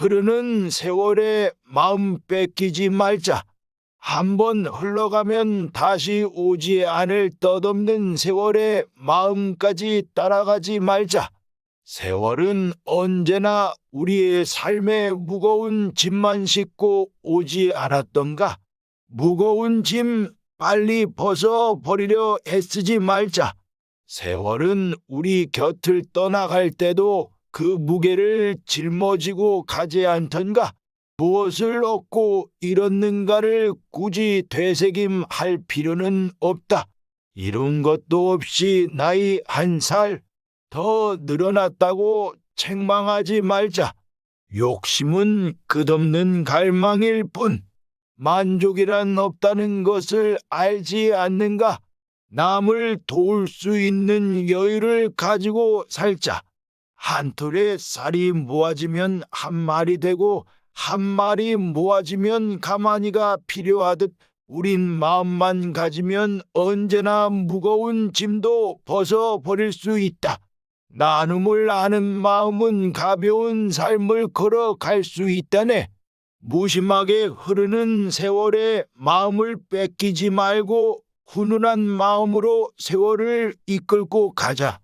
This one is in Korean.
흐르는 세월에 마음 뺏기지 말자. 한번 흘러가면 다시 오지 않을 뜻없는 세월에 마음까지 따라가지 말자. 세월은 언제나 우리의 삶에 무거운 짐만 싣고 오지 않았던가? 무거운 짐 빨리 벗어 버리려 애쓰지 말자. 세월은 우리 곁을 떠나갈 때도 그 무게를 짊어지고 가지 않던가? 무엇을 얻고 잃었는가를 굳이 되새김할 필요는 없다. 이룬 것도 없이 나이 한 살 더 늘어났다고 책망하지 말자. 욕심은 끝없는 갈망일 뿐 만족이란 없다는 것을 알지 않는가? 남을 도울 수 있는 여유를 가지고 살자. 한 톨에 쌀이 모아지면 한 말이 되고 한 말이 모아지면 가만히가 필요하듯 우린 마음만 가지면 언제나 무거운 짐도 벗어 버릴 수 있다. 나눔을 아는 마음은 가벼운 삶을 걸어갈 수 있다네. 무심하게 흐르는 세월에 마음을 뺏기지 말고 훈훈한 마음으로 세월을 이끌고 가자.